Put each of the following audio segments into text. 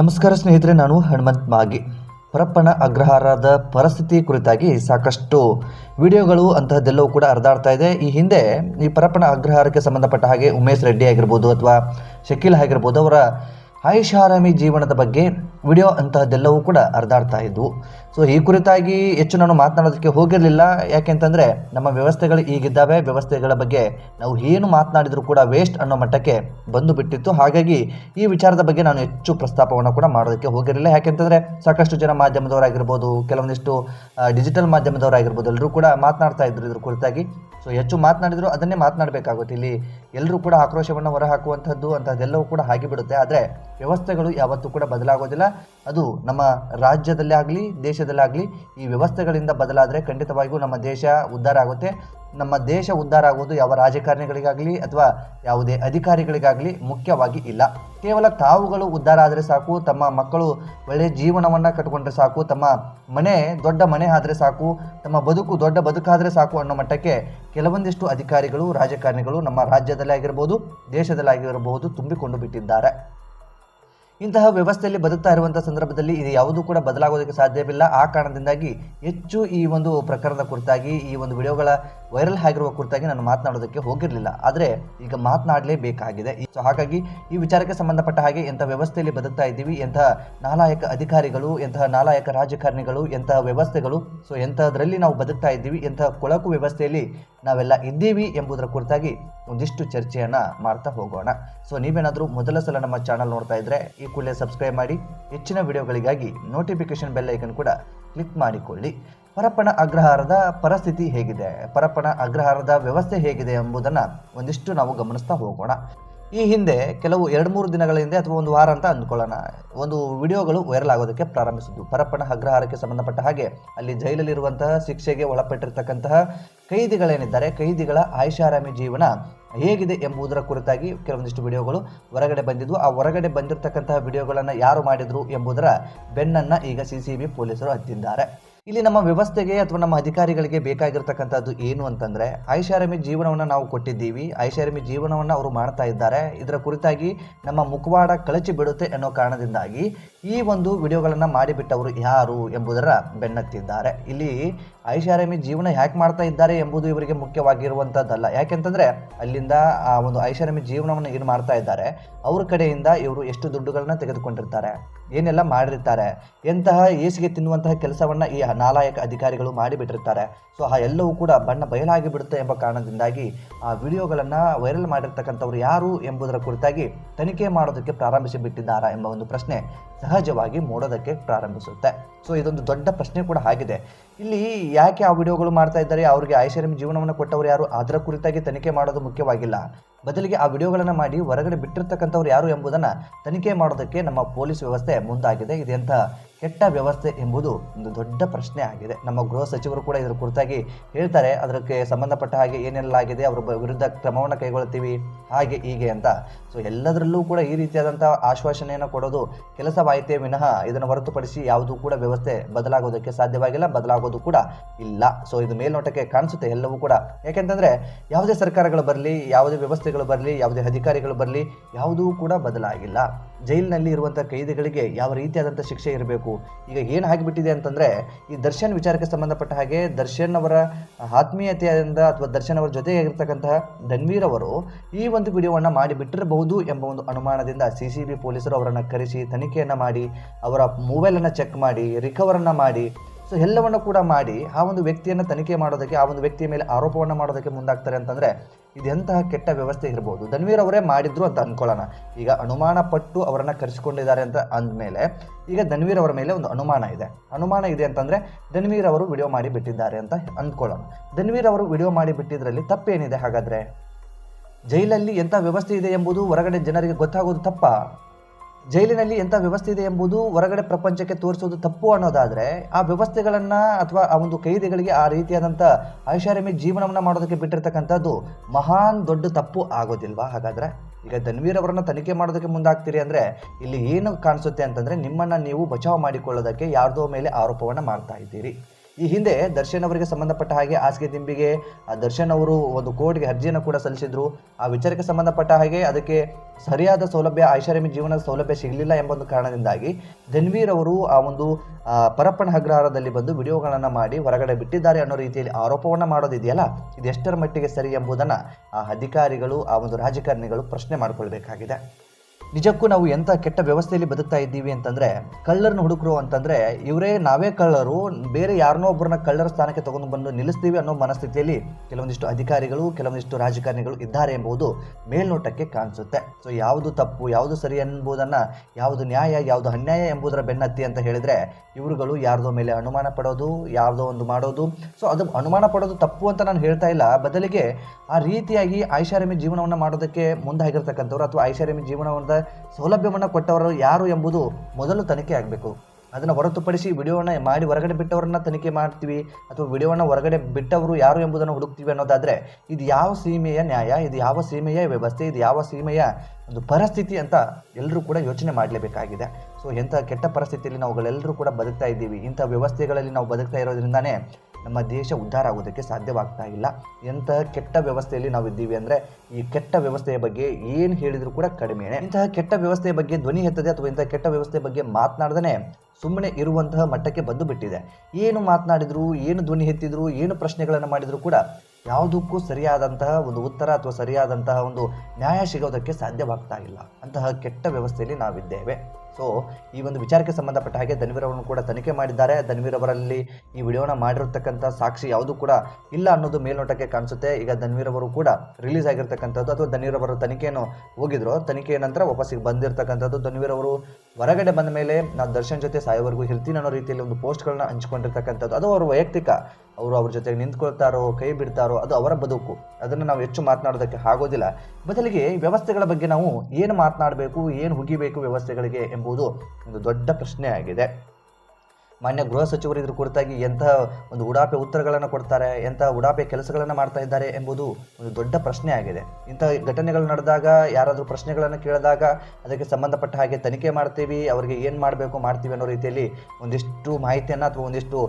ನಮಸ್ಕಾರ ಸ್ನೇಹಿತರೆ, ನಾನು ಹನುಮಂತ್ ಮಾಗಿ. ಪರಪ್ಪನ ಅಗ್ರಹಾರದ ಪರಿಸ್ಥಿತಿ ಕುರಿತಾಗಿ ಸಾಕಷ್ಟು ವಿಡಿಯೋಗಳು ಅಂತಹದ್ದೆಲ್ಲವೂ ಕೂಡ ಹರಿದಾಡ್ತಾ ಇದೆ. ಈ ಹಿಂದೆ ಈ ಪರಪ್ಪನ ಅಗ್ರಹಾರಕ್ಕೆ ಸಂಬಂಧಪಟ್ಟ ಹಾಗೆ ಉಮೇಶ್ ರೆಡ್ಡಿ ಆಗಿರ್ಬೋದು ಅಥವಾ ಶಕೀಲ್ ಆಗಿರ್ಬೋದು, ಅವರ ಆಯುಷಾರಾಮಿ ಜೀವನದ ಬಗ್ಗೆ ವಿಡಿಯೋ ಅಂತಹದ್ದೆಲ್ಲವೂ ಕೂಡ ಹರಿದಾಡ್ತಾ ಇದ್ವು. ಸೊ ಈ ಕುರಿತಾಗಿ ಹೆಚ್ಚು ನಾನು ಮಾತನಾಡೋದಕ್ಕೆ ಹೋಗಿರಲಿಲ್ಲ. ಯಾಕೆಂತಂದರೆ, ನಮ್ಮ ವ್ಯವಸ್ಥೆಗಳು ಈಗಿದ್ದಾವೆ. ವ್ಯವಸ್ಥೆಗಳ ಬಗ್ಗೆ ನಾವು ಏನು ಮಾತನಾಡಿದರೂ ಕೂಡ ವೇಸ್ಟ್ ಅನ್ನೋ ಮಟ್ಟಕ್ಕೆ ಬಂದು ಬಿಟ್ಟಿತ್ತು ಹಾಗಾಗಿ, ಈ ವಿಚಾರದ ಬಗ್ಗೆ ನಾನು ಹೆಚ್ಚು ಪ್ರಸ್ತಾಪವನ್ನು ಕೂಡ ಮಾಡೋದಕ್ಕೆ ಹೋಗಿರಲಿಲ್ಲ. ಯಾಕೆಂತಂದರೆ, ಸಾಕಷ್ಟು ಜನ ಮಾಧ್ಯಮದವರಾಗಿರ್ಬೋದು, ಕೆಲವೊಂದಿಷ್ಟು ಡಿಜಿಟಲ್ ಮಾಧ್ಯಮದವರಾಗಿರ್ಬೋದು, ಎಲ್ಲರೂ ಕೂಡ ಮಾತನಾಡ್ತಾ ಇದ್ರು ಇದ್ರ ಕುರಿತಾಗಿ. ಸೊ ಹೆಚ್ಚು ಮಾತನಾಡಿದ್ರು ಅದನ್ನೇ ಮಾತನಾಡಬೇಕಾಗುತ್ತೆ. ಇಲ್ಲಿ ಎಲ್ಲರೂ ಕೂಡ ಆಕ್ರೋಶವನ್ನು ಹೊರಹಾಕುವಂಥದ್ದು ಅಂತಹದ್ದೆಲ್ಲವೂ ಕೂಡ ಆಗಿಬಿಡುತ್ತೆ ಆದರೆ ವ್ಯವಸ್ಥೆಗಳು ಯಾವತ್ತೂ ಕೂಡ ಬದಲಾಗೋದಿಲ್ಲ. ಅದು ನಮ್ಮ ರಾಜ್ಯದಲ್ಲೇ ಆಗಲಿ ದೇಶದಲ್ಲಾಗಲಿ ಈ ವ್ಯವಸ್ಥೆಗಳಿಂದ ಬದಲಾದರೆ ಖಂಡಿತವಾಗಿಯೂ ನಮ್ಮ ದೇಶ ಉದ್ಧಾರ ಆಗುತ್ತೆ. ನಮ್ಮ ದೇಶ ಉದ್ಧಾರ ಆಗೋದು ಯಾವ ರಾಜಕಾರಣಿಗಳಿಗಾಗಲಿ ಅಥವಾ ಯಾವುದೇ ಅಧಿಕಾರಿಗಳಿಗಾಗಲಿ ಮುಖ್ಯವಾಗಿ ಇಲ್ಲ. ಕೇವಲ ತಾವುಗಳು ಉದ್ಧಾರ ಆದರೆ ಸಾಕು, ತಮ್ಮ ಮಕ್ಕಳು ಒಳ್ಳೆಯ ಜೀವನವನ್ನು ಕಟ್ಕೊಂಡ್ರೆ ಸಾಕು, ತಮ್ಮ ಮನೆ ದೊಡ್ಡ ಮನೆ ಆದರೆ ಸಾಕು, ತಮ್ಮ ಬದುಕು ದೊಡ್ಡ ಬದುಕಾದರೆ ಸಾಕು ಅನ್ನೋ ಮಟ್ಟಕ್ಕೆ ಕೆಲವೊಂದಿಷ್ಟು ಅಧಿಕಾರಿಗಳು, ರಾಜಕಾರಣಿಗಳು ನಮ್ಮ ರಾಜ್ಯದಲ್ಲೇ ಆಗಿರ್ಬೋದು ದೇಶದಲ್ಲೇ ಆಗಿರಬಹುದು ತುಂಬಿಕೊಂಡು ಬಿಟ್ಟಿದ್ದಾರೆ. ಇಂತಹ ವ್ಯವಸ್ಥೆಯಲ್ಲಿ ಬದುಕ್ತಾ ಇರುವಂಥ ಸಂದರ್ಭದಲ್ಲಿ ಇದು ಯಾವುದೂ ಕೂಡ ಬದಲಾಗೋದಕ್ಕೆ ಸಾಧ್ಯವಿಲ್ಲ. ಆ ಕಾರಣದಿಂದಾಗಿ ಹೆಚ್ಚು ಈ ಒಂದು ಪ್ರಕರಣದ ಕುರಿತಾಗಿ, ಈ ಒಂದು ವಿಡಿಯೋಗಳ ವೈರಲ್ ಆಗಿರುವ ಕುರಿತಾಗಿ ನಾನು ಮಾತನಾಡೋದಕ್ಕೆ ಹೋಗಿರಲಿಲ್ಲ. ಆದರೆ ಈಗ ಮಾತನಾಡಲೇಬೇಕಾಗಿದೆ. ಸೊ ಹಾಗಾಗಿ ಈ ವಿಚಾರಕ್ಕೆ ಸಂಬಂಧಪಟ್ಟ ಹಾಗೆ ಎಂಥ ವ್ಯವಸ್ಥೆಯಲ್ಲಿ ಬದುಕ್ತಾ ಇದ್ದೀವಿ ಎಂತಹ ನಾಲಾಯಕ ಅಧಿಕಾರಿಗಳು ಎಂತಹ ನಾಲಾಯಕ ರಾಜಕಾರಣಿಗಳು ಎಂತಹ ವ್ಯವಸ್ಥೆಗಳು. ಸೊ ಎಂಥದ್ರಲ್ಲಿ ನಾವು ಬದುಕ್ತಾ ಇದ್ದೀವಿ ಎಂತಹ ಕೊಳಕು ವ್ಯವಸ್ಥೆಯಲ್ಲಿ ನಾವೆಲ್ಲ ಇದ್ದೀವಿ ಎಂಬುದರ ಕುರಿತಾಗಿ ಒಂದಿಷ್ಟು ಚರ್ಚೆಯನ್ನು ಮಾಡ್ತಾ ಹೋಗೋಣ. ಸೊ ನೀವೇನಾದರೂ ಮೊದಲ ಸಲ ನಮ್ಮ ಚಾನಲ್ ನೋಡ್ತಾ ಇದ್ದರೆ ಈ ಕೂಡಲೇ ಸಬ್ಸ್ಕ್ರೈಬ್ ಮಾಡಿ, ಹೆಚ್ಚಿನ ವಿಡಿಯೋಗಳಿಗಾಗಿ ನೋಟಿಫಿಕೇಶನ್ ಬೆಲ್ ಐಕನ್ ಕೂಡ ಕ್ಲಿಕ್ ಮಾಡಿಕೊಳ್ಳಿ. ಪರಪ್ಪನ ಅಗ್ರಹಾರದ ಪರಿಸ್ಥಿತಿ ಹೇಗಿದೆ? ಪರಪ್ಪನ ಅಗ್ರಹಾರದ ವ್ಯವಸ್ಥೆ ಹೇಗಿದೆ ಎಂಬುದನ್ನು ಒಂದಿಷ್ಟು ನಾವು ಗಮನಿಸ್ತಾ ಹೋಗೋಣ. ಈ ಹಿಂದೆ ಕೆಲವು ಎರಡು ಮೂರು ದಿನಗಳ ಹಿಂದೆ ಅಥವಾ ಒಂದು ವಾರ ಅಂತ ಅಂದ್ಕೊಳ್ಳೋಣ. ಒಂದು ವಿಡಿಯೋಗಳು ವೈರಲ್ ಆಗೋದಕ್ಕೆ ಪ್ರಾರಂಭಿಸಿದ್ದು ಪರಪ್ಪನ ಅಗ್ರಹಾರಕ್ಕೆ ಸಂಬಂಧಪಟ್ಟ ಹಾಗೆ ಅಲ್ಲಿ ಜೈಲಲ್ಲಿರುವಂತಹ, ಶಿಕ್ಷೆಗೆ ಒಳಪಟ್ಟಿರ್ತಕ್ಕಂತಹ ಕೈದಿಗಳೇನಿದ್ದಾರೆ, ಕೈದಿಗಳ ಐಷಾರಾಮಿ ಜೀವನ ಹೇಗಿದೆ ಎಂಬುದರ ಕುರಿತಾಗಿ ಕೆಲವೊಂದಿಷ್ಟು ವಿಡಿಯೋಗಳು ಹೊರಗಡೆ ಬಂದಿದ್ವು. ಆ ಹೊರಗಡೆ ಬಂದಿರತಕ್ಕಂತಹ ವಿಡಿಯೋಗಳನ್ನು ಯಾರು ಮಾಡಿದ್ರು ಎಂಬುದರ ಬೆನ್ನನ್ನು ಈಗ ಸಿ ಪೊಲೀಸರು ಹತ್ತಿದ್ದಾರೆ ಇಲ್ಲಿ ನಮ್ಮ ವ್ಯವಸ್ಥೆಗೆ ಅಥವಾ ನಮ್ಮ ಅಧಿಕಾರಿಗಳಿಗೆ ಬೇಕಾಗಿರ್ತಕ್ಕಂಥದ್ದು ಏನು ಅಂತಂದರೆ, ಐಷಾರಾಮಿ ಜೀವನವನ್ನು ನಾವು ಕೊಟ್ಟಿದ್ದೀವಿ. ಐಷಾರಾಮಿ ಜೀವನವನ್ನು ಅವರು ಮಾಡ್ತಾ ಇದ್ದಾರೆ. ಇದರ ಕುರಿತಾಗಿ ನಮ್ಮ ಮುಖವಾಡ ಕಳಚಿ ಬಿಡುತ್ತೆ ಅನ್ನೋ ಕಾರಣದಿಂದಾಗಿ ಈ ಒಂದು ವಿಡಿಯೋಗಳನ್ನು ಮಾಡಿಬಿಟ್ಟವರು ಯಾರು ಎಂಬುದರ ಬೆನ್ನತ್ತಿದ್ದಾರೆ. ಇಲ್ಲಿ ಐಷಾರಾಮಿ ಜೀವನ ಯಾಕೆ ಮಾಡ್ತಾ ಇದ್ದಾರೆ ಎಂಬುದು ಇವರಿಗೆ ಮುಖ್ಯವಾಗಿರುವಂಥದ್ದಲ್ಲ. ಯಾಕೆಂತಂದ್ರೆ, ಅಲ್ಲಿಂದ ಆ ಒಂದು ಐಷಾರಾಮಿ ಜೀವನವನ್ನು ಏನು ಮಾಡ್ತಾ ಇದ್ದಾರೆ, ಅವ್ರ ಕಡೆಯಿಂದ ಇವರು ಎಷ್ಟು ದುಡ್ಡುಗಳನ್ನ ತೆಗೆದುಕೊಂಡಿರ್ತಾರೆ. ಏನೆಲ್ಲ ಮಾಡಿರ್ತಾರೆ? ಎಂತಹ ಏಸಿಗೆ ತಿನ್ನುವಂತಹ ಕೆಲಸವನ್ನು ಈ ನಾಲಾಯಕ ಅಧಿಕಾರಿಗಳು ಮಾಡಿಬಿಟ್ಟಿರ್ತಾರೆ. ಸೊ, ಆ ಎಲ್ಲವೂ ಕೂಡ ಬಣ್ಣ ಬಯಲಾಗಿ ಬಿಡುತ್ತೆ ಎಂಬ ಕಾರಣದಿಂದಾಗಿ ಆ ವಿಡಿಯೋಗಳನ್ನು ವೈರಲ್ ಮಾಡಿರ್ತಕ್ಕಂಥವ್ರು ಯಾರು ಎಂಬುದರ ಕುರಿತಾಗಿ ತನಿಖೆ ಮಾಡೋದಕ್ಕೆ ಪ್ರಾರಂಭಿಸಿ ಬಿಟ್ಟಿದ್ದಾರಾ ಎಂಬ ಒಂದು ಪ್ರಶ್ನೆ ಸಹಜವಾಗಿ ಮೂಡೋದಕ್ಕೆ ಪ್ರಾರಂಭಿಸುತ್ತೆ. ಸೊ ಇದೊಂದು ದೊಡ್ಡ ಪ್ರಶ್ನೆ ಕೂಡ ಆಗಿದೆ. ಇಲ್ಲಿ ಯಾಕೆ ಆ ವಿಡಿಯೋಗಳು ಮಾಡ್ತಾ ಇದ್ದಾರೆ? ಅವರಿಗೆ ಐಷಾರಾಮಿ ಜೀವನವನ್ನು ಕೊಟ್ಟವರು ಯಾರು? ಅದರ ಕುರಿತಾಗಿ ತನಿಖೆ ಮಾಡೋದು ಮುಖ್ಯವಾಗಿಲ್ಲ. ಬದಲಿಗೆ ಆ ವಿಡಿಯೋಗಳನ್ನು ಮಾಡಿ ಹೊರಗಡೆ ಬಿಟ್ಟಿರ್ತಕ್ಕಂಥವ್ರು ಯಾರು ಎಂಬುದನ್ನು ತನಿಖೆ ಮಾಡೋದಕ್ಕೆ ನಮ್ಮ ಪೊಲೀಸ್ ವ್ಯವಸ್ಥೆ ಮುಂದಾಗಿದೆ. ಇದೆಂಥ ಕೆಟ್ಟ ವ್ಯವಸ್ಥೆ ಎಂಬುದು ಒಂದು ದೊಡ್ಡ ಪ್ರಶ್ನೆ ಆಗಿದೆ. ನಮ್ಮ ಗೃಹ ಸಚಿವರು ಕೂಡ ಇದರ ಕುರಿತಾಗಿ ಹೇಳ್ತಾರೆ. ಅದಕ್ಕೆ ಸಂಬಂಧಪಟ್ಟ ಹಾಗೆ ಏನೆಲ್ಲ ಆಗಿದೆ, ಅವರ ವಿರುದ್ಧ ಕ್ರಮವನ್ನು ಕೈಗೊಳ್ತೀವಿ ಹಾಗೆ ಹೀಗೆ ಅಂತ. ಸೊ ಎಲ್ಲದರಲ್ಲೂ ಕೂಡ ಈ ರೀತಿಯಾದಂಥ ಆಶ್ವಾಸನೆಯನ್ನು ಕೊಡೋದು ಕೆಲಸವಾಯಿತೇ ವಿನಃ ಇದನ್ನು ಹೊರತುಪಡಿಸಿ ಯಾವುದೂ ಕೂಡ ವ್ಯವಸ್ಥೆ ಬದಲಾಗೋದಕ್ಕೆ ಸಾಧ್ಯವಾಗಿಲ್ಲ, ಬದಲಾಗೋದು ಕೂಡ ಇಲ್ಲ. ಸೊ ಇದು ಮೇಲ್ನೋಟಕ್ಕೆ ಕಾಣಿಸುತ್ತೆ ಎಲ್ಲವೂ ಕೂಡ. ಯಾಕೆಂತಂದರೆ, ಯಾವುದೇ ಸರ್ಕಾರಗಳು ಬರಲಿ, ಯಾವುದೇ ವ್ಯವಸ್ಥೆಗಳು ಬರಲಿ, ಯಾವುದೇ ಅಧಿಕಾರಿಗಳು ಬರಲಿ, ಯಾವುದೂ ಕೂಡ ಬದಲಾಗಿಲ್ಲ. ಜೈಲಿನಲ್ಲಿ ಇರುವಂಥ ಕೈದಿಗಳಿಗೆ ಯಾವ ರೀತಿಯಾದಂಥ ಶಿಕ್ಷೆ ಇರಬೇಕು? ಈಗ ಏನು ಆಗಿಬಿಟ್ಟಿದೆ ಅಂತಂದರೆ, ಈ ದರ್ಶನ್ ವಿಚಾರಕ್ಕೆ ಸಂಬಂಧಪಟ್ಟ ಹಾಗೆ ದರ್ಶನ್ ಅವರ ಆತ್ಮೀಯತೆಯಿಂದ ಅಥವಾ ದರ್ಶನ್ ಅವರ ಜೊತೆಯಾಗಿರ್ತಕ್ಕಂತಹ ಧನ್ವೀರ್ ಅವರು ಈ ಒಂದು ವಿಡಿಯೋವನ್ನು ಮಾಡಿ ಬಿಟ್ಟಿರಬಹುದು ಎಂಬ ಒಂದು ಅನುಮಾನದಿಂದ ಸಿ ಸಿ ಬಿ ಪೊಲೀಸರು ಅವರನ್ನು ಕರೆಸಿ ತನಿಖೆಯನ್ನು ಮಾಡಿ, ಅವರ ಮೊಬೈಲನ್ನು ಚೆಕ್ ಮಾಡಿ ರಿಕವರನ್ನು ಮಾಡಿ ಸೊ ಎಲ್ಲವನ್ನು ಕೂಡ ಮಾಡಿ ಆ ಒಂದು ವ್ಯಕ್ತಿಯನ್ನು ತನಿಖೆ ಮಾಡೋದಕ್ಕೆ, ಆ ಒಂದು ವ್ಯಕ್ತಿಯ ಮೇಲೆ ಆರೋಪವನ್ನು ಮಾಡೋದಕ್ಕೆ ಮುಂದಾಗ್ತಾರೆ ಅಂತಂದರೆ ಇದೆಂತಹ ಕೆಟ್ಟ ವ್ಯವಸ್ಥೆ ಇರ್ಬೋದು. ಧನ್ವೀರ್ ಅವರೇ ಮಾಡಿದ್ರು ಅಂತ ಅಂದ್ಕೊಳ್ಳೋಣ ಈಗ ಅನುಮಾನ ಪಟ್ಟು ಅವರನ್ನು ಕರೆಸಿಕೊಂಡಿದ್ದಾರೆ ಅಂತ ಅಂದಮೇಲೆ ಈಗ ಧನ್ವೀರ್ ಅವರ ಮೇಲೆ ಒಂದು ಅನುಮಾನ ಇದೆ. ಅನುಮಾನ ಇದೆ ಅಂತಂದರೆ ಧನ್ವೀರ್ ಅವರು ವಿಡಿಯೋ ಮಾಡಿ ಬಿಟ್ಟಿದ್ದಾರೆ ಅಂತ ಅಂದ್ಕೊಳ್ಳೋಣ. ಧನ್ವೀರ್ ಅವರು ವಿಡಿಯೋ ಮಾಡಿ ಬಿಟ್ಟಿದ್ರಲ್ಲಿ ತಪ್ಪೇನಿದೆ ಹಾಗಾದರೆ? ಜೈಲಲ್ಲಿ ಎಂಥ ವ್ಯವಸ್ಥೆ ಇದೆ ಎಂಬುದು ಹೊರಗಡೆ ಜನರಿಗೆ ಗೊತ್ತಾಗೋದು ತಪ್ಪ? ಜೈಲಿನಲ್ಲಿ ಎಂಥ ವ್ಯವಸ್ಥೆ ಇದೆ ಎಂಬುದು ಹೊರಗಡೆ ಪ್ರಪಂಚಕ್ಕೆ ತೋರಿಸೋದು ತಪ್ಪು ಅನ್ನೋದಾದರೆ, ಆ ವ್ಯವಸ್ಥೆಗಳನ್ನು ಅಥವಾ ಆ ಒಂದು ಕೈದಿಗಳಿಗೆ ಆ ರೀತಿಯಾದಂಥ ಐಷಾರಾಮಿ ಜೀವನವನ್ನು ಮಾಡೋದಕ್ಕೆ ಬಿಟ್ಟಿರ್ತಕ್ಕಂಥದ್ದು ಮಹಾನ್ ದೊಡ್ಡ ತಪ್ಪು ಆಗೋದಿಲ್ವಾ? ಹಾಗಾದರೆ ಈಗ ಧನ್ವೀರ್ ಅವರನ್ನು ತನಿಖೆ ಮಾಡೋದಕ್ಕೆ ಮುಂದಾಗ್ತೀರಿ ಅಂದರೆ ಇಲ್ಲಿ ಏನು ಕಾಣಿಸುತ್ತೆ ಅಂತಂದರೆ ನಿಮ್ಮನ್ನು ನೀವು ಬಚಾವ್ ಮಾಡಿಕೊಳ್ಳೋದಕ್ಕೆ ಯಾರ್ದೋ ಮೇಲೆ ಆರೋಪವನ್ನು ಮಾಡ್ತಾ ಇದ್ದೀರಿ. ಈ ಹಿಂದೆ ದರ್ಶನ್ ಅವರಿಗೆ ಸಂಬಂಧಪಟ್ಟ ಹಾಗೆ ಹಾಸಿಗೆ ದಿಂಬಿಗೆ ದರ್ಶನ್ ಅವರು ಒಂದು ಕೋರ್ಟ್ಗೆ ಅರ್ಜಿಯನ್ನು ಕೂಡ ಸಲ್ಲಿಸಿದ್ರು. ಆ ವಿಚಾರಕ್ಕೆ ಸಂಬಂಧಪಟ್ಟ ಹಾಗೆ ಅದಕ್ಕೆ ಸರಿಯಾದ ಸೌಲಭ್ಯ ಐಷಾರಾಮಿ ಜೀವನದ ಸೌಲಭ್ಯ ಸಿಗಲಿಲ್ಲ ಎಂಬ ಒಂದು ಕಾರಣದಿಂದಾಗಿ ಧನ್ವೀರ್ ಅವರು ಆ ಒಂದು ಪರಪ್ಪನ ಅಗ್ರಹಾರದಲ್ಲಿ ಬಂದು ವಿಡಿಯೋಗಳನ್ನು ಮಾಡಿ ಹೊರಗಡೆ ಬಿಟ್ಟಿದ್ದಾರೆ ಅನ್ನೋ ರೀತಿಯಲ್ಲಿ ಆರೋಪವನ್ನು ಮಾಡೋದಿದೆಯಲ್ಲ? ಇದು ಮಟ್ಟಿಗೆ ಸರಿ ಎಂಬುದನ್ನು ಆ ಅಧಿಕಾರಿಗಳು, ಆ ಒಂದು ರಾಜಕಾರಣಿಗಳು ಪ್ರಶ್ನೆ ಮಾಡಿಕೊಳ್ಬೇಕಾಗಿದೆ. ನಿಜಕ್ಕೂ ನಾವು ಎಂಥ ಕೆಟ್ಟ ವ್ಯವಸ್ಥೆಯಲ್ಲಿ ಬದುಕ್ತಾ ಇದ್ದೀವಿ ಅಂತಂದ್ರೆ, ಕಳ್ಳರನ್ನ ಹುಡುಕರು ಅಂತಂದ್ರೆ, ಇವರೇ ನಾವೇ ಕಳ್ಳರು, ಬೇರೆ ಯಾರನ್ನೋ ಒಬ್ಬರನ್ನ ಕಳ್ಳರ ಸ್ಥಾನಕ್ಕೆ ತಗೊಂಡು ಬಂದು ನಿಲ್ಲಿಸ್ತೀವಿ ಅನ್ನೋ ಮನಸ್ಥಿತಿಯಲ್ಲಿ ಕೆಲವೊಂದಿಷ್ಟು ಅಧಿಕಾರಿಗಳು, ಕೆಲವೊಂದಿಷ್ಟು ರಾಜಕಾರಣಿಗಳು ಇದ್ದಾರೆ ಎಂಬುದು ಮೇಲ್ನೋಟಕ್ಕೆ ಕಾಣಿಸುತ್ತೆ. ಸೊ ಯಾವುದು ತಪ್ಪು, ಯಾವುದು ಸರಿ ಎಂಬುದನ್ನ, ಯಾವುದು ನ್ಯಾಯ, ಯಾವುದು ಅನ್ಯಾಯ ಎಂಬುದರ ಬೆನ್ನತ್ತಿ ಅಂತ ಹೇಳಿದ್ರೆ, ಇವರುಗಳು ಯಾರ್ದೋ ಮೇಲೆ ಅನುಮಾನ ಪಡೋದು ಯಾವುದೋ ಒಂದು ಮಾಡೋದು. ಸೊ ಅದು ಅನುಮಾನ ಪಡೋದು ತಪ್ಪು ಅಂತ ನಾನು ಹೇಳ್ತಾ ಇಲ್ಲ. ಬದಲಿಗೆ ಆ ರೀತಿಯಾಗಿ ಐಷಾರಾಮಿ ಜೀವನವನ್ನು ಮಾಡೋದಕ್ಕೆ ಮುಂದಾಗಿರ್ತಕ್ಕಂಥವ್ರು ಅಥವಾ ಐಷಾರಾಮಿ ಜೀವನದ ಸೌಲಭ್ಯವನ್ನು ಕೊಟ್ಟವರು ಯಾರು ಎಂಬುದು ಮೊದಲು ತನಿಖೆ ಆಗಬೇಕು. ಅದನ್ನು ಹೊರತುಪಡಿಸಿ ವಿಡಿಯೋನ ಮಾಡಿ ಹೊರಗಡೆ ಬಿಟ್ಟವರನ್ನ ತನಿಖೆ ಮಾಡ್ತೀವಿ ಅಥವಾ ವಿಡಿಯೋನ ಹೊರಗಡೆ ಬಿಟ್ಟವರು ಯಾರು ಎಂಬುದನ್ನು ಹುಡುಕ್ತೀವಿ ಅನ್ನೋದಾದರೆ, ಇದು ಯಾವ ಸೀಮೆಯ ನ್ಯಾಯ, ಇದು ಯಾವ ಸೀಮೆಯ ವ್ಯವಸ್ಥೆ, ಇದು ಯಾವ ಸೀಮೆಯ ಒಂದು ಪರಿಸ್ಥಿತಿ ಅಂತ ಎಲ್ಲರೂ ಕೂಡ ಯೋಚನೆ ಮಾಡಲೇಬೇಕಾಗಿದೆ. ಸೊ, ಎಂಥ ಕೆಟ್ಟ ಪರಿಸ್ಥಿತಿಯಲ್ಲಿ ನಾವುಗಳೆಲ್ಲರೂ ಕೂಡ ಬದುಕ್ತಾ ಇದ್ದೀವಿ, ಇಂಥ ವ್ಯವಸ್ಥೆಗಳಲ್ಲಿ ನಾವು ಬದುಕ್ತಾ ಇರೋದ್ರಿಂದಾನೇ ನಮ್ಮ ದೇಶ ಉದ್ಧಾರ ಆಗೋದಕ್ಕೆ ಸಾಧ್ಯವಾಗ್ತಾ ಇಲ್ಲ. ಎಂತಹ ಕೆಟ್ಟ ವ್ಯವಸ್ಥೆಯಲ್ಲಿ ನಾವು ಇದ್ದೀವಿ ಅಂದರೆ ಈ ಕೆಟ್ಟ ವ್ಯವಸ್ಥೆಯ ಬಗ್ಗೆ ಏನು ಹೇಳಿದರೂ ಕೂಡ ಕಡಿಮೆನೆ. ಇಂತಹ ಕೆಟ್ಟ ವ್ಯವಸ್ಥೆಯ ಬಗ್ಗೆ ಧ್ವನಿ ಎತ್ತದೆ ಅಥವಾ ಇಂತಹ ಕೆಟ್ಟ ವ್ಯವಸ್ಥೆ ಬಗ್ಗೆ ಮಾತನಾಡದೇ ಸುಮ್ಮನೆ ಇರುವಂತಹ ಮಟ್ಟಕ್ಕೆ ಬಂದು ಬಿಟ್ಟಿದೆ. ಏನು ಮಾತನಾಡಿದ್ರು, ಏನು ಧ್ವನಿ ಎತ್ತಿದ್ರು, ಏನು ಪ್ರಶ್ನೆಗಳನ್ನು ಮಾಡಿದರೂ ಕೂಡ ಯಾವುದಕ್ಕೂ ಸರಿಯಾದಂತಹ ಒಂದು ಉತ್ತರ ಅಥವಾ ಸರಿಯಾದಂತಹ ಒಂದು ನ್ಯಾಯ ಸಿಗೋದಕ್ಕೆ ಸಾಧ್ಯವಾಗ್ತಾ ಇಲ್ಲ. ಅಂತಹ ಕೆಟ್ಟ ವ್ಯವಸ್ಥೆಯಲ್ಲಿ ನಾವಿದ್ದೇವೆ. ಸೊ ಈ ಒಂದು ವಿಚಾರಕ್ಕೆ ಸಂಬಂಧಪಟ್ಟ ಹಾಗೆ ಧನ್ವೀರ್ ಅವರನ್ನು ಕೂಡ ತನಿಖೆ ಮಾಡಿದ್ದಾರೆ. ಧನ್ವೀರ್ ಅವರಲ್ಲಿ ಈ ವಿಡಿಯೋನ ಮಾಡಿರತಕ್ಕಂಥ ಸಾಕ್ಷಿ ಯಾವುದು ಕೂಡ ಇಲ್ಲ ಅನ್ನೋದು ಮೇಲ್ನೋಟಕ್ಕೆ ಕಾಣಿಸುತ್ತೆ. ಈಗ ಧನ್ವೀರ್ ಅವರು ಕೂಡ ರಿಲೀಸ್ ಆಗಿರ್ತಕ್ಕಂಥದ್ದು ಅಥವಾ ಧನ್ವೀರ್ ಅವರು ತನಿಖೆಯನ್ನು ಹೋಗಿದ್ರು, ತನಿಖೆಯ ನಂತರ ವಾಪಸ್ಸಿಗೆ ಬಂದಿರತಕ್ಕಂಥದ್ದು ಧನ್ವೀರ್ ಅವರು. ಹೊರಗಡೆ ಬಂದ ಮೇಲೆ ನಾವು ದರ್ಶನ್ ಜೊತೆ ಸಾಯೋವರೆಗೂ ಇರ್ತೀನಿ ಅನ್ನೋ ರೀತಿಯಲ್ಲಿ ಒಂದು ಪೋಸ್ಟ್ಗಳನ್ನ ಹಂಚಿಕೊಂಡಿರ್ತಕ್ಕಂಥದ್ದು. ಅದು ಅವರ ವೈಯಕ್ತಿಕ ಅವರು ಅವ್ರ ಜೊತೆಗೆ ನಿಂತ್ಕೊಳ್ತಾರೋ, ಕೈ ಬಿಡ್ತಾರೋ, ಅದು ಅವರ ಬದುಕು. ಅದನ್ನು ನಾವು ಹೆಚ್ಚು ಮಾತನಾಡೋದಕ್ಕೆ ಆಗೋದಿಲ್ಲ. ಬದಲಿಗೆ ವ್ಯವಸ್ಥೆಗಳ ಬಗ್ಗೆ ನಾವು ಏನು ಮಾತನಾಡಬೇಕು, ಏನು ಹುಗಿಬೇಕು ವ್ಯವಸ್ಥೆಗಳಿಗೆ ಎಂಬುದು ಒಂದು ದೊಡ್ಡ ಪ್ರಶ್ನೆ ಆಗಿದೆ. ಮಾನ್ಯ ಗೃಹ ಸಚಿವರು ಇದ್ರ ಕುರಿತಾಗಿ ಎಂತಹ ಒಂದು ಉಡಾಪೆ ಉತ್ತರಗಳನ್ನು ಕೊಡ್ತಾರೆ ಎಂತಹ ಉಡಾಪೆ ಕೆಲಸಗಳನ್ನು ಮಾಡ್ತಾ ಇದ್ದಾರೆ ಎಂಬುದು ಒಂದು ದೊಡ್ಡ ಪ್ರಶ್ನೆ ಆಗಿದೆ. ಇಂಥ ಘಟನೆಗಳು ನಡೆದಾಗ, ಯಾರಾದರೂ ಪ್ರಶ್ನೆಗಳನ್ನು ಕೇಳಿದಾಗ ಅದಕ್ಕೆ ಸಂಬಂಧಪಟ್ಟ ಹಾಗೆ ತನಿಖೆ ಮಾಡ್ತೀವಿ, ಅವರಿಗೆ ಏನು ಮಾಡಬೇಕು, ಮಾಡ್ತೀವಿ ಅನ್ನೋ ರೀತಿಯಲ್ಲಿ ಒಂದಿಷ್ಟು ಮಾಹಿತಿಯನ್ನು ಅಥವಾ ಒಂದಿಷ್ಟು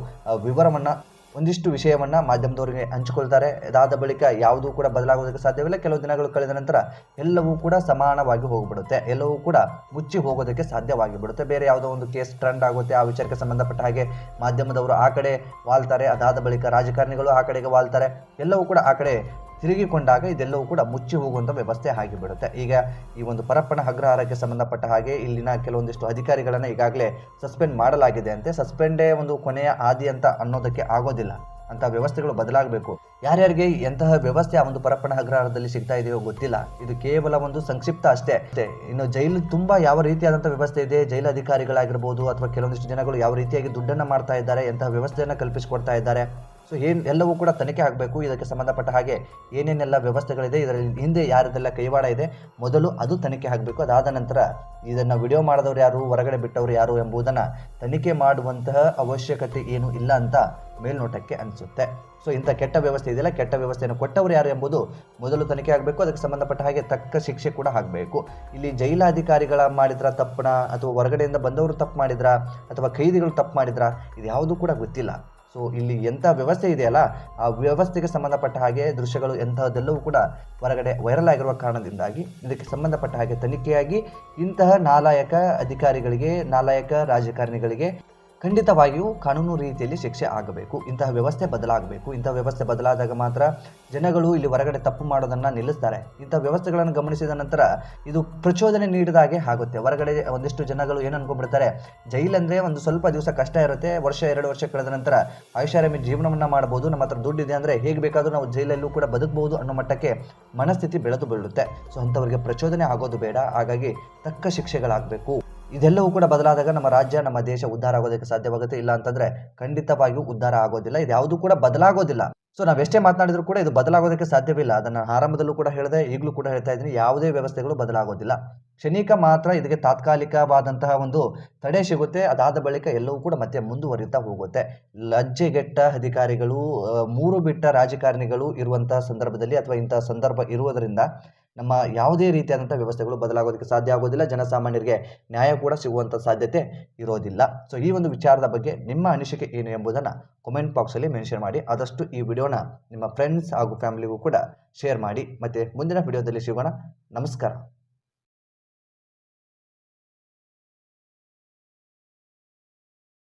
ವಿವರವನ್ನು ಒಂದಿಷ್ಟು ವಿಷಯವನ್ನು ಮಾಧ್ಯಮದವರಿಗೆ ಹಂಚಿಕೊಳ್ತಾರೆ. ಅದಾದ ಬಳಿಕ ಯಾವುದೂ ಕೂಡ ಬದಲಾಗೋದಕ್ಕೆ ಸಾಧ್ಯವಿಲ್ಲ. ಕೆಲವು ದಿನಗಳು ಕಳೆದ ನಂತರ ಎಲ್ಲವೂ ಕೂಡ ಸಮಾನವಾಗಿ ಹೋಗ್ಬಿಡುತ್ತೆ. ಎಲ್ಲವೂ ಕೂಡ ಮುಚ್ಚಿ ಹೋಗೋದಕ್ಕೆ ಸಾಧ್ಯವಾಗಿ ಬಿಡುತ್ತೆ ಬೇರೆ ಯಾವುದೋ ಒಂದು ಕೇಸ್ ಟ್ರೆಂಡ್ ಆಗುತ್ತೆ. ಆ ವಿಚಾರಕ್ಕೆ ಸಂಬಂಧಪಟ್ಟ ಹಾಗೆ ಮಾಧ್ಯಮದವರು ಆ ಕಡೆ ವಾಲ್ತಾರೆ. ಅದಾದ ಬಳಿಕ ರಾಜಕಾರಣಿಗಳು ಆ ಕಡೆಗೆ ವಾಲ್ತಾರೆ. ಎಲ್ಲವೂ ಕೂಡ ಆ ಕಡೆ ತಿರುಗಿಕೊಂಡಾಗ ಇದೆಲ್ಲವೂ ಕೂಡ ಮುಚ್ಚಿ ಹೋಗುವಂಥ ವ್ಯವಸ್ಥೆ ಆಗಿಬಿಡುತ್ತೆ. ಈಗ ಈ ಒಂದು ಪರಪ್ಪನ ಅಗ್ರಹಾರಕ್ಕೆ ಸಂಬಂಧಪಟ್ಟ ಹಾಗೆ ಇಲ್ಲಿನ ಕೆಲವೊಂದಿಷ್ಟು ಅಧಿಕಾರಿಗಳನ್ನು ಈಗಾಗಲೇ ಸಸ್ಪೆಂಡ್ ಮಾಡಲಾಗಿದೆ ಅಂತೆ. ಸಸ್ಪೆಂಡೇ ಒಂದು ಕೊನೆಯ ಆದಿ ಅಂತ ಅನ್ನೋದಕ್ಕೆ ಆಗೋದಿಲ್ಲ. ಅಂತ ವ್ಯವಸ್ಥೆಗಳು ಬದಲಾಗಬೇಕು. ಯಾರ್ಯಾರಿಗೆ ಎಂತಹ ವ್ಯವಸ್ಥೆ ಆ ಒಂದು ಪರಪ್ಪನ ಅಗ್ರಹಾರದಲ್ಲಿ ಸಿಗ್ತಾ ಇದೆಯೋ ಗೊತ್ತಿಲ್ಲ. ಇದು ಕೇವಲ ಒಂದು ಸಂಕ್ಷಿಪ್ತ ಅಷ್ಟೇ. ಅಷ್ಟೇ. ಇನ್ನು ಜೈಲು ತುಂಬಾ ಯಾವ ರೀತಿಯಾದಂಥ ವ್ಯವಸ್ಥೆ ಇದೆ? ಜೈಲು ಅಧಿಕಾರಿಗಳಾಗಿರ್ಬೋದು ಅಥವಾ ಕೆಲವೊಂದಿಷ್ಟು ಜನಗಳು ಯಾವ ರೀತಿಯಾಗಿ ದುಡ್ಡನ್ನು ಮಾಡ್ತಾ ಇದ್ದಾರೆ? ಎಂತಹ ವ್ಯವಸ್ಥೆಯನ್ನು ಕಲ್ಪಿಸಿಕೊಡ್ತಾ ಇದ್ದಾರೆ? ಸೊ ಏನು ಎಲ್ಲವೂ ಕೂಡ ತನಿಖೆ ಆಗಬೇಕು, ಇದಕ್ಕೆ ಸಂಬಂಧಪಟ್ಟ ಹಾಗೆ ಏನೇನೆಲ್ಲ ವ್ಯವಸ್ಥೆಗಳಿದೆ, ಇದರಲ್ಲಿ ಹಿಂದೆ ಯಾರದೆಲ್ಲ ಕೈವಾಡ ಇದೆ, ಮೊದಲು ಅದು ತನಿಖೆ ಆಗಬೇಕು. ಅದಾದ ನಂತರ ಇದನ್ನು ವಿಡಿಯೋ ಮಾಡಿದವರು ಯಾರು, ಹೊರಗಡೆ ಬಿಟ್ಟವರು ಯಾರು ಎಂಬುದನ್ನು ತನಿಖೆ ಮಾಡುವಂತಹ ಅವಶ್ಯಕತೆ ಏನು ಇಲ್ಲ ಅಂತ ಮೇಲ್ನೋಟಕ್ಕೆ ಅನಿಸುತ್ತೆ. ಸೊ ಇಂಥ ಕೆಟ್ಟ ವ್ಯವಸ್ಥೆ ಇದೆಯಲ್ಲ, ಕೆಟ್ಟ ವ್ಯವಸ್ಥೆಯನ್ನು ಕೊಟ್ಟವರು ಯಾರು ಎಂಬುದು ಮೊದಲು ತನಿಖೆ ಆಗಬೇಕು. ಅದಕ್ಕೆ ಸಂಬಂಧಪಟ್ಟ ಹಾಗೆ ತಕ್ಕ ಶಿಕ್ಷೆ ಕೂಡ ಆಗಬೇಕು. ಇಲ್ಲಿ ಜೈಲಾಧಿಕಾರಿಗಳ ಮಾಡಿದ್ರ ತಪ್ಪನ, ಅಥವಾ ಹೊರಗಡೆಯಿಂದ ಬಂದವರು ತಪ್ಪು ಮಾಡಿದ್ರ, ಅಥವಾ ಖೈದಿಗಳು ತಪ್ಪು ಮಾಡಿದ್ರ ಇದು ಯಾವುದೂ ಕೂಡ ಗೊತ್ತಿಲ್ಲ. ಸೊ ಇಲ್ಲಿ ಎಂಥ ವ್ಯವಸ್ಥೆ ಇದೆಯಲ್ಲ, ಆ ವ್ಯವಸ್ಥೆಗೆ ಸಂಬಂಧಪಟ್ಟ ಹಾಗೆ ದೃಶ್ಯಗಳು ಎಂತಹದ್ದೆಲ್ಲವೂ ಕೂಡ ಹೊರಗಡೆ ವೈರಲ್ ಆಗಿರುವ ಕಾರಣದಿಂದಾಗಿ ಇದಕ್ಕೆ ಸಂಬಂಧಪಟ್ಟ ಹಾಗೆ ತನಿಖೆಯಾಗಿ ಇಂತಹ ನಾಲಾಯಕ ಅಧಿಕಾರಿಗಳಿಗೆ, ನಾಲಾಯಕ ರಾಜಕಾರಣಿಗಳಿಗೆ ಖಂಡಿತವಾಗಿಯೂ ಕಾನೂನು ರೀತಿಯಲ್ಲಿ ಶಿಕ್ಷೆ ಆಗಬೇಕು. ಇಂತಹ ವ್ಯವಸ್ಥೆ ಬದಲಾಗಬೇಕು. ಇಂತಹ ವ್ಯವಸ್ಥೆ ಬದಲಾದಾಗ ಮಾತ್ರ ಜನಗಳು ಇಲ್ಲಿ ಹೊರಗಡೆ ತಪ್ಪು ಮಾಡೋದನ್ನು ನಿಲ್ಲಿಸ್ತಾರೆ. ಇಂಥ ವ್ಯವಸ್ಥೆಗಳನ್ನು ಗಮನಿಸಿದ ನಂತರ ಇದು ಪ್ರಚೋದನೆ ನೀಡಿದಾಗೆ ಆಗುತ್ತೆ. ಹೊರಗಡೆ ಒಂದಿಷ್ಟು ಜನಗಳು ಏನು ಅನ್ಕೊಂಡ್ಬಿಡ್ತಾರೆ, ಜೈಲಂದರೆ ಒಂದು ಸ್ವಲ್ಪ ದಿವಸ ಕಷ್ಟ ಇರುತ್ತೆ. ವರ್ಷ, ಎರಡು ವರ್ಷ ಕಳೆದ ನಂತರ ಐಷಾರಾಮಿ ಜೀವನವನ್ನು ಮಾಡಬಹುದು ನಮ್ಮ ಹತ್ರ ದುಡ್ಡಿದೆ ಅಂದರೆ ಹೇಗೆ ಬೇಕಾದರೂ ನಾವು ಜೈಲಲ್ಲೂ ಕೂಡ ಬದುಕಬಹುದು ಅನ್ನೋ ಮಟ್ಟಕ್ಕೆ ಮನಸ್ಥಿತಿ ಬೆಳೆದು ಬೀಳುತ್ತೆ. ಸೊ ಅಂಥವರಿಗೆ ಪ್ರಚೋದನೆ ಆಗೋದು ಬೇಡ. ಹಾಗಾಗಿ ತಕ್ಕ ಶಿಕ್ಷೆಗಳಾಗಬೇಕು. ಇದೆಲ್ಲವೂ ಕೂಡ ಬದಲಾದಾಗ ನಮ್ಮ ರಾಜ್ಯ, ನಮ್ಮ ದೇಶ ಉದ್ಧಾರ ಆಗೋದಕ್ಕೆ ಸಾಧ್ಯವಾಗುತ್ತೆ. ಇಲ್ಲ ಅಂತಂದ್ರೆ ಖಂಡಿತವಾಗಿಯೂ ಉದ್ಧಾರ ಆಗೋದಿಲ್ಲ. ಇದು ಯಾವುದೂ ಕೂಡ ಬದಲಾಗೋದಿಲ್ಲ. ಸೊ ನಾವೆಷ್ಟೇ ಮಾತನಾಡಿದ್ರು ಕೂಡ ಇದು ಬದಲಾಗೋದಕ್ಕೆ ಸಾಧ್ಯವಿಲ್ಲ. ಅದನ್ನು ಆರಂಭದಲ್ಲೂ ಕೂಡ ಹೇಳಿದೆ, ಈಗಲೂ ಕೂಡ ಹೇಳ್ತಾ ಇದ್ದೀನಿ. ಯಾವುದೇ ವ್ಯವಸ್ಥೆಗಳು ಬದಲಾಗೋದಿಲ್ಲ. ಕ್ಷಣಿಕ ಮಾತ್ರ ಇದಕ್ಕೆ ತಾತ್ಕಾಲಿಕವಾದಂತಹ ಒಂದು ತಡೆ ಸಿಗುತ್ತೆ. ಅದಾದ ಬಳಿಕ ಎಲ್ಲವೂ ಕೂಡ ಮತ್ತೆ ಮುಂದುವರಿತಾ ಹೋಗುತ್ತೆ. ಲಜ್ಜೆಗೆಟ್ಟ ಅಧಿಕಾರಿಗಳು ಮೂರು ಬಿಟ್ಟ ರಾಜಕಾರಣಿಗಳು ಇರುವಂತಹ ಸಂದರ್ಭದಲ್ಲಿ ಅಥವಾ ಇಂತಹ ಸಂದರ್ಭ ಇರುವುದರಿಂದ ನಮ್ಮ ಯಾವುದೇ ರೀತಿಯಾದಂಥ ವ್ಯವಸ್ಥೆಗಳು ಬದಲಾಗೋದಕ್ಕೆ ಸಾಧ್ಯ ಆಗೋದಿಲ್ಲ. ಜನಸಾಮಾನ್ಯರಿಗೆ ನ್ಯಾಯ ಕೂಡ ಸಿಗುವಂಥ ಸಾಧ್ಯತೆ ಇರೋದಿಲ್ಲ. ಸೊ ಈ ಒಂದು ವಿಚಾರದ ಬಗ್ಗೆ ನಿಮ್ಮ ಅನಿಸಿಕೆ ಏನು ಎಂಬುದನ್ನು ಕಮೆಂಟ್ ಬಾಕ್ಸಲ್ಲಿ ಮೆನ್ಷನ್ ಮಾಡಿ. ಆದಷ್ಟು ಈ ವಿಡಿಯೋನ ನಿಮ್ಮ ಫ್ರೆಂಡ್ಸ್ ಹಾಗೂ ಫ್ಯಾಮಿಲಿಗೂ ಕೂಡ ಶೇರ್ ಮಾಡಿ. ಮತ್ತು ಮುಂದಿನ ವಿಡಿಯೋದಲ್ಲಿ ಸಿಗೋಣ. ನಮಸ್ಕಾರ.